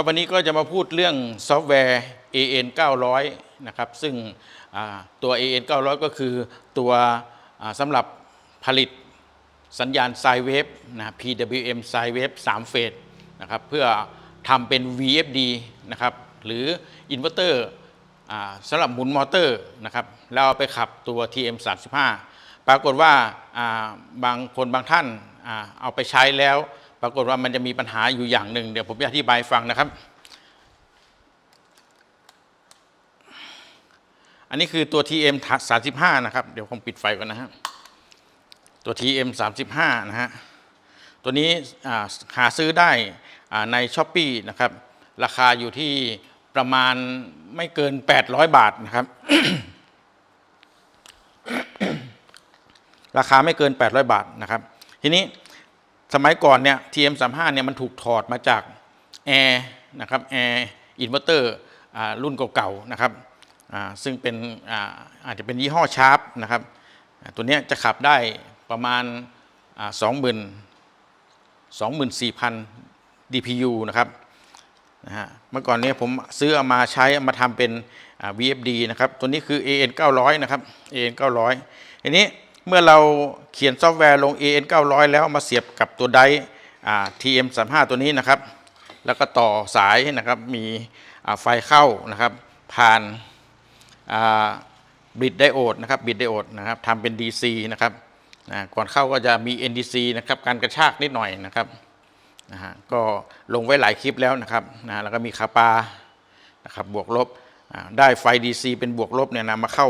ครับวันนี้ก็จะมาพูดเรื่องซอฟต์แวร์ AN 900นะครับซึ่งตัว AN 900 ก็คือตัวสำหรับผลิตสัญญาณไซเวฟนะ PWM ไซเวฟ3เฟสนะครับเพื่อทำเป็น VFD นะครับหรืออินเวอร์เตอร์สำหรับหมุนมอเตอร์นะครับแล้วเอาไปขับตัว TM 35 ปรากฏว่าบางคนบางท่านเอาไปใช้แล้ว ปรากฏว่ามันจะมีปัญหาอยู่อย่างหนึ่ง เดี๋ยวผมจะอธิบายฟังนะครับ อันนี้คือตัว TM 35นะครับ เดี๋ยวผมปิดไฟก่อนนะฮะ ตัว TM 35นะฮะ ตัวนี้หาซื้อได้ใน s h อ p e e นะครับ ราคาอยู่ที่ประมาณไม่เกิน 800 บาทนะครับ ราคาไม่เกิน 800 บาทนะครับ ทีนี้ สมัยก่อนเนี่ย TM35 เนี่ยมันถูกถอดมาจากแอร์นะครับแอร์อินเวอร์เตอร์รุ่นเก่าๆนะครับซึ่งเป็นอาอาจจะเป็นยี่ห้อชาร์ปนะครับตัวนี้จะขับได้ประมาณสองหมื่นสองหมื่นสี่พัน DPU นะครับนะฮะเมื่อก่อนเนี้ผมซื้อเอามาใช้เอามาทำเป็น VFD นะครับ ตัวนี้คือ AN 900 นะครับ AN 900 ทีนี้ เมื่อเราเขียนซอฟต์แวร์ลง AN 900 แล้วมาเสียบกับตัวไดร์อ่า TM 35ตัวนี้นะครับ แล้วก็ต่อสายนะครับ มีไฟเข้านะครับ ผ่านบิดไดโอดนะครับบิดไดโอดนะครับทำเป็น DC นะครับนะก่อนเข้าก็จะมี NDC นะครับ การกระชากนิดหน่อยนะครับนะฮะก็ลงไว้หลายคลิปแล้วนะครับนะแล้วก็มีคาปานะครับบวกลบได้ไฟ DC เป็นบวกลบเนี่ยนะมาเข้า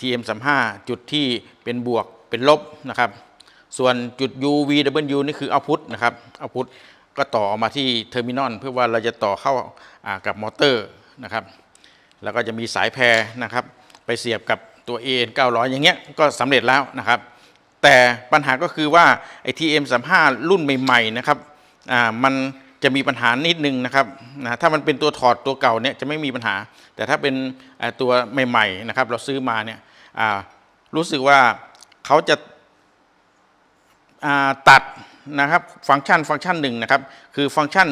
TM35 จุดที่เป็นบวกเป็นลบนะครับ ส่วนจุด UVW นี่คือเอาพุทนะครับเอาพุทก็ต่อมาที่เทอร์มินอลเพื่อว่าเราจะต่อเข้าอ่ากับมอเตอร์นะครับ แล้วก็จะมีสายแพรนะครับ ไปเสียบกับตัว AN 900 อย่างเงี้ยก็สำเร็จแล้วนะครับ แต่ปัญหาก็คือว่าไอ้ TM 35 รุ่นใหม่ๆนะครับอ่ามัน จะมีปัญหานิดนึงนะครับนะถ้ามันเป็นตัวถอดตัวเก่าเนี่ยจะไม่มีปัญหา แต่ถ้าเป็นตัวใหม่ๆนะครับ เราซื้อมาเนี่ยรู้สึกว่าเขาจะาตัดนะครับฟังก์ชันฟังก์ชันหนึ่งนะครับ คือฟังก์ชัน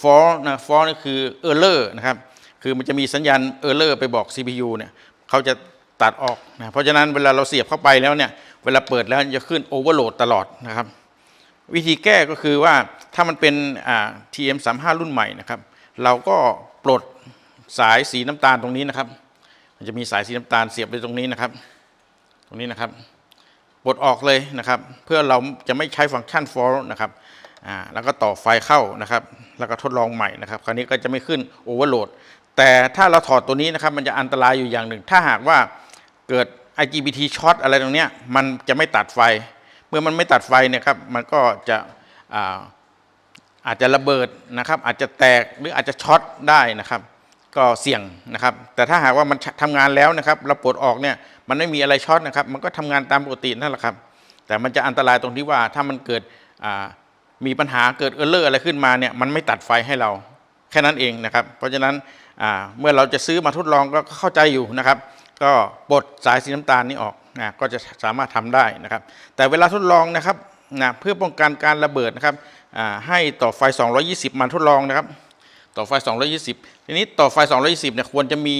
for นะ for นี่คือ error นะครับ คือมันจะมีสัญญาณ error ไปบอก CPU เนี่ยเขาจะตัดออกนะเพราะฉะนั้นเวลาเราเสียบเข้าไปแล้วเนี่ยเวลาเปิดแล้วจะขึ้น overload ตลอดนะครับ วิธีแก้ก็คือว่าถ้ามันเป็นอ่า TM35 รุ่นใหม่นะครับ เราก็ปลดสายสีน้ำตาลตรงนี้นะครับ มันจะมีสายสีน้ำตาลเสียบไปตรงนี้นะครับ ตรงนี้นะครับปลดออกเลยนะครับ เพื่อเราจะไม่ใช้ฟังก์ชัน for นะครับแล้วก็ต่อไฟเข้านะครับ แล้วก็ทดลองใหม่นะครับ คราวนี้ก็จะไม่ขึ้น overload แต่ถ้าเราถอดตัวนี้นะครับ มันจะอันตรายอยู่อย่างหนึ่ง ถ้าหากว่าเกิด IGBT ช็อตอะไรตรงเนี้ยมันจะไม่ตัดไฟ มื่อมันไม่ตัดไฟเนี่ยครับมันก็จะอาอาจจะระเบิดนะครับ อาจจะแตกหรืออาจจะช็อตได้นะครับ ก็เสี่ยงนะครับ แต่ถ้าหากว่ามันทำงานแล้วนะครับเราปลดออกเนี่ยมันไม่มีอะไรช็อตนะครับมันก็ทำงานตามปกตินั่นแหละครับ แต่มันจะอันตรายตรงที่ว่าถ้ามันเกิดมีปัญหาเกิดเออร์เลอร์อะไรขึ้นมาเนี่ยมันไม่ตัดไฟให้เราแค่นั้นเองนะครับ เพราะฉะนั้นเมื่อเราจะซื้อมาทดลองก็เข้าใจอยู่นะครับ ก็ปลดสายสีน้ำตาลนี้ออก นะก็จะสามารถทำได้นะครับ แต่เวลาทดลองนะครับนะเพื่อป้องกันการระเบิดนะครับให้ต่อไฟ 220มาทดลองนะครับ ต่อไฟ 220 ทีนี้ต่อไฟ 220เนี่ยควรจะมี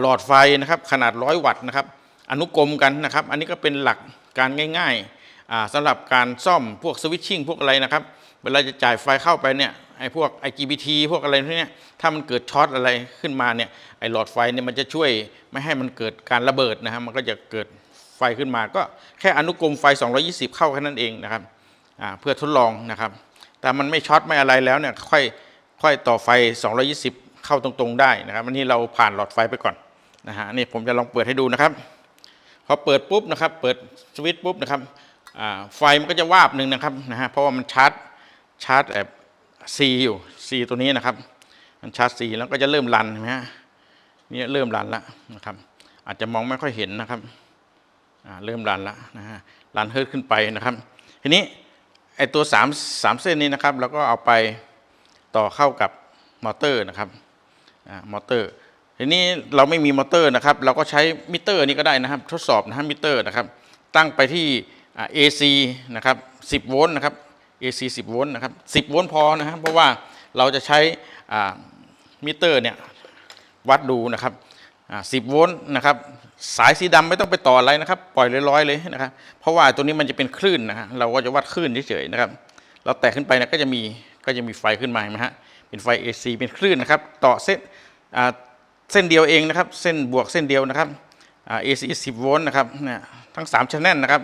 หลอดไฟนะครับขนาด 100 วัตต์นะครับอนุกรมกันนะครับ อันนี้ก็เป็นหลักการง่ายๆอ่าสำหรับการซ่อมพวกสวิตชิ่งพวกอะไรนะครับ เวลาจะจ่ายไฟเข้าไปเนี่ยไอ้พวก IGBT พวกอะไรพวกนี้ถ้ามันเกิดช็อตอะไรขึ้นมาเนี่ยไอ้หลอดไฟเนี่ยมันจะช่วยไม่ให้มันเกิดการระเบิดนะครับมันก็จะเกิดไฟขึ้นมาก็แค่อนุกรมไฟ 220 เข้าแค่นั้นเองนะครับเพื่อทดลองนะครับ แต่มันไม่ช็อตไม่อะไรแล้วเนี่ยค่อยค่อยต่อไฟ 220 เข้าตรงๆ ได้นะครับอันนี้เราผ่านหลอดไฟไปก่อนนะฮะนี่ผมจะลองเปิดให้ดูนะครับพอเปิดปุ๊บนะครับ เปิดสวิตช์ปุ๊บนะครับไฟมันก็จะวาบหนึ่งนะครับนะฮะเพราะว่ามันชาร์จชาร์จแบบ C อยู่ C ตัวนี้นะครับ มันชาร์จ C แล้วก็จะเริ่มรันเห็นไหมฮะนี่เริ่มรันแล้วนะครับ อาจจะมองไม่ค่อยเห็นนะครับเริ่มรันแล้วนะฮะรันเฮิร์ตขึ้นไปนะครับ ทีนี้ไอตัว3 3เส้นนี้นะครับเราก็เอาไปต่อเข้ากับมอเตอร์นะครับมอเตอร์ ทีนี้เราไม่มีมอเตอร์นะครับ เราก็ใช้มิเตอร์นี้ก็ได้นะครับ ทดสอบนะฮะมิเตอร์นะครับ ตั้งไปที่อ่า AC นะครับ 10 โวลต์นะครับ AC 10 โวลต์นะครับ10 โวลต์พอนะครับเพราะว่าเราจะใช้มิเตอร์เนี่ยวัดดูนะครับ10 โวลต์นะครับสายสีดำไม่ต้องไปต่ออะไรนะครับ ปล่อยลอยๆเลยนะครับเพราะว่าตัวนี้มันจะเป็นคลื่นนะฮะเราก็จะวัดคลื่นเฉยๆนะครับ เราแตะขึ้นไปนี่ยก็จะมีก็จะมีไฟขึ้นมาเห็นไหมฮะเป็นไฟ AC เป็นคลื่นนะครับ ต่อเส้นเส้นเดียวเองนะครับ เส้นบวกเส้นเดียวนะครับอ่า AC 10 โวลต์นะครับเนี่ยทั้ง3 channel นะครับ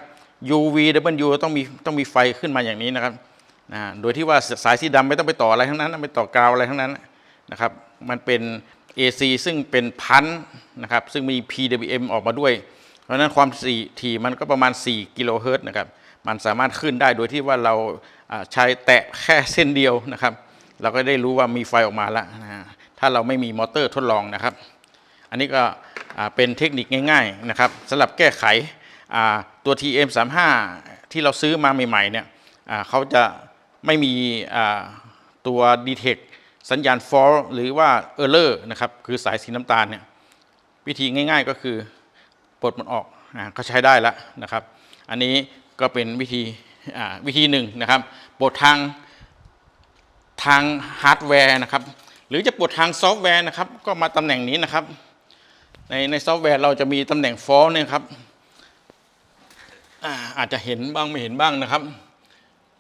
UV W ต้องมีต้องมีไฟขึ้นมาอย่างนี้นะครับนะโดยที่ว่าสายสีดำไม่ต้องไปต่ออะไรทั้งนั้น ไม่ต่อกาวอะไรทั้งนั้นนะครับ มันเป็น AC ซึ่งเป็นพันนะครับ ซึ่งมี PWM ออกมาด้วย เพราะนั้นความสี่ถี่มันก็ประมาณ 4 กิโลเฮิรตซ์นะครับ มันสามารถขึ้นได้โดยที่ว่าเราใช้แตะแค่เส้นเดียวนะครับ เราก็ได้รู้ว่ามีไฟออกมาแล้วนะถ้าเราไม่มีมอเตอร์ทดลองนะครับ อันนี้ก็เป็นเทคนิคง่าย ๆนะครับสำหรับแก้ไข ตัว TM35 ที่เราซื้อมาใหม่ๆเนี่ยเขาจะไม่มีตัว detect สัญญาณ fault หรือว่า error นะครับ คือสายสีน้ำตาลเนี่ยวิธีง่ายๆก็คือปลดมันออกอ่าก็ใช้ได้แล้วนะครับ อันนี้ก็เป็นวิธีวิธีหนึ่งนะครับปลดทางทางฮาร์ดแวร์นะครับ หรือจะปลดทางซอฟต์แวร์นะครับ ก็มาตำแหน่งนี้นะครับ ในในซอฟต์แวร์เราจะมีตำแหน่งฟอลเนี่ยครับ อาจจะเห็นบ้างไม่เห็นบ้างนะครับ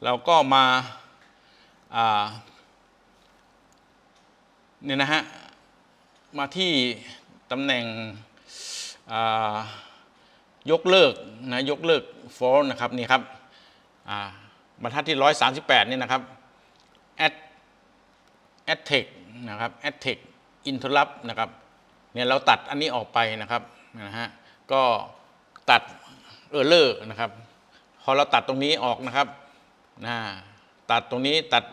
เราก็มาเนี่ยนะฮะมาที่ตำแหน่งยกเลิกนะยกเลิกฟอลนะครับนี่ครับบรรทัดที่ 138 นี่นะครับ add a d t e c นะครับ a d t e c interrupt นะครับเนี่ยเราตัดอันนี้ออกไปนะครับนะฮะก็ตัด error นะครับ พอเราตัดตรงนี้ออกนะครับนะตัดตรงนี้ตัด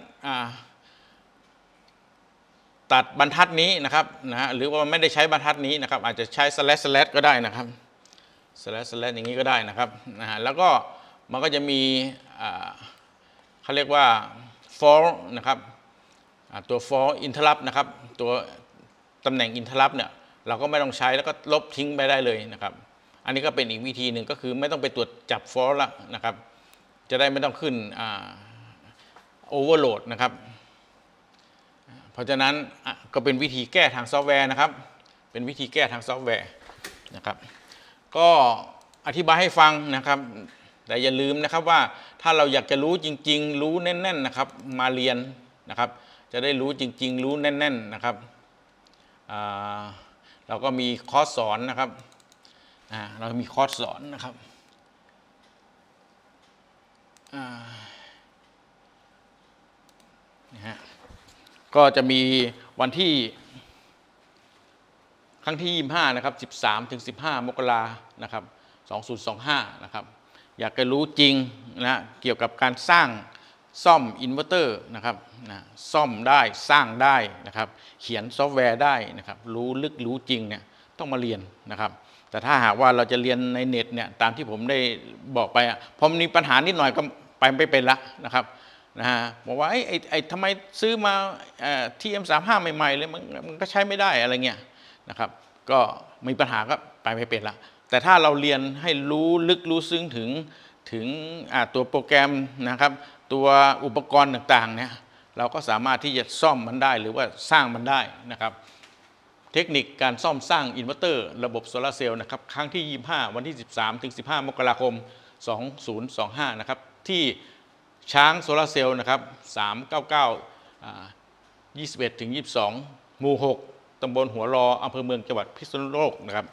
ตัดบรรทัดนี้นะครับนะฮะหรือว่าไม่ได้ใช้บรรทัดนี้นะครับ อาจจะใช้ slash slash ก็ได้นะครับ slash slash อย่างนี้ก็ได้นะครับนะฮะแล้วก็มันก็จะมีเขาเรียกว่า for นะครับตัว for interrupt นะครับตัวตำแหน่ง interrupt เนี่ยเราก็ไม่ต้องใช้แล้วก็ลบทิ้งไปได้เลยนะครับ อันนี้ก็เป็นอีกวิธีหนึ่งก็คือไม่ต้องไปตรวจจับ for ละนะครับ จะได้ไม่ต้องขึ้นโอ่า overload นะครับ เพราะฉะนั้นก็เป็นวิธีแก้ทางซอฟต์แวร์นะครับ เป็นวิธีแก้ทางซอฟต์แวร์นะครับ ก็อธิบายให้ฟังนะครับ แต่อย่าลืมนะครับว่าถ้าเราอยากจะรู้จริง ๆ รู้แน่น ๆนะครับ มาเรียนนะครับ จะได้รู้จริง ๆ รู้แน่น ๆนะครับเราก็มีคอร์สสอนนะครับ อ่าเรามีคอร์สสอนนะครับอ่านี่ฮะก็จะมีวันที่ ครั้งที่ 25 นะครับ 13ถึง15 มกรานะครับ 2025 นะครับ อยากจะรู้จริงนะเกี่ยวกับการสร้างซ่อมอินเวอร์เตอร์นะครับนะซ่อมได้สร้างได้นะครับ เขียนซอฟต์แวร์ได้นะครับ รู้ลึกรู้จริงเนี่ย ต้องมาเรียนนะครับ แต่ถ้าหากว่าเราจะเรียนในเน็ตเนี่ยตามที่ผมได้บอกไปอะพอมีปัญหานิดหน่อยก็ไปไม่เป็นละนะครับนะฮะบอกว่าไอ้ไอ้ทำไมซื้อมาทีเอ็มสามห้าใหม่ๆเลยมันมันก็ใช้ไม่ได้อะไรเงี้ยนะครับ ก็มีปัญหาก็ไปไม่เป็นละแต่ถ้าเราเรียนให้รู้ลึกรู้ซึ้งถึงถึงอ่าตัวโปรแกรมนะครับ ตัวอุปกรณ์ต่างๆเนี่ยเราก็สามารถที่จะซ่อมมันได้หรือว่าสร้างมันได้นะครับ เทคนิคการซ่อมสร้างอินเวอร์เตอร์ระบบโซลาเซลล์นะครับครั้งที่ 25 วันที่ 13ถึง15 มกราคม 2025 นะครับ ที่ช้างโซลาเซลล์นะครับ 399อ่า21ถึง22 หมู่ 6 ตำบลหัวรออำเภอเมืองจังหวัดพิษณุโลกนะครับ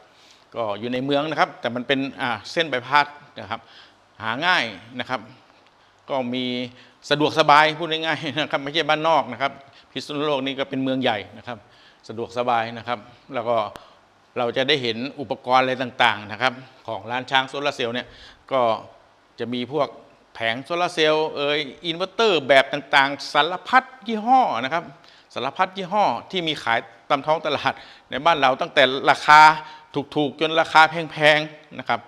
ก็อยู่ในเมืองนะครับ แต่มันเป็นเส้นใบพัดนะครับ หาง่ายนะครับ ก็มีสะดวกสบายพูดง่ายๆนะครับ ไม่ใช่บ้านนอกนะครับ พิษณุโลกนี่ก็เป็นเมืองใหญ่นะครับ สะดวกสบายนะครับ แล้วก็เราจะได้เห็นอุปกรณ์อะไรต่างๆนะครับ ของร้านช้างโซลาร์เซลล์เนี่ยก็จะมีพวกแผงโซลาร์เซลล์เอ่ยอินเวอร์เตอร์แบบต่างๆ สารพัดยี่ห้อนะครับสารพัดยี่ห้อที่มีขายตามท้องตลาดในบ้านเราตั้งแต่ราคาถูกๆ จนราคาแพงๆนะครับ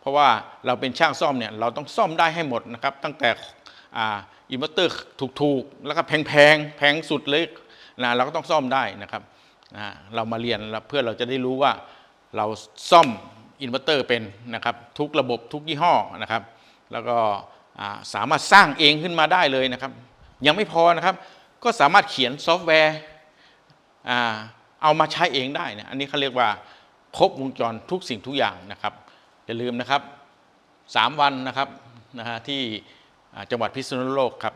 เพราะว่าเราเป็นช่างซ่อมเนี่ยเราต้องซ่อมได้ให้หมดนะครับ ตั้งแต่ออินเวอร์เตอร์ถูกๆ แล้วก็แพงๆแพงสุดเลยนะเราก็ต้องซ่อมได้นะครับ นะเรามาเรียนเพื่อเราจะได้รู้ว่าเราซ่อมอินเวอร์เตอร์เป็นนะครับทุกระบบทุกยี่ห้อนะครับ แล้วก็สามารถสร้างเองขึ้นมาได้เลยนะครับ ยังไม่พอนะครับ ก็สามารถเขียนซอฟต์แวร์เอามาใช้เองได้นี่ยอันนี้เขาเรียกว่าครบวงจรทุกสิ่งทุกอย่างนะครับอย่าลืมนะครับ 3 วันนะครับนะฮะที่จังหวัดพิษณุโลกครับ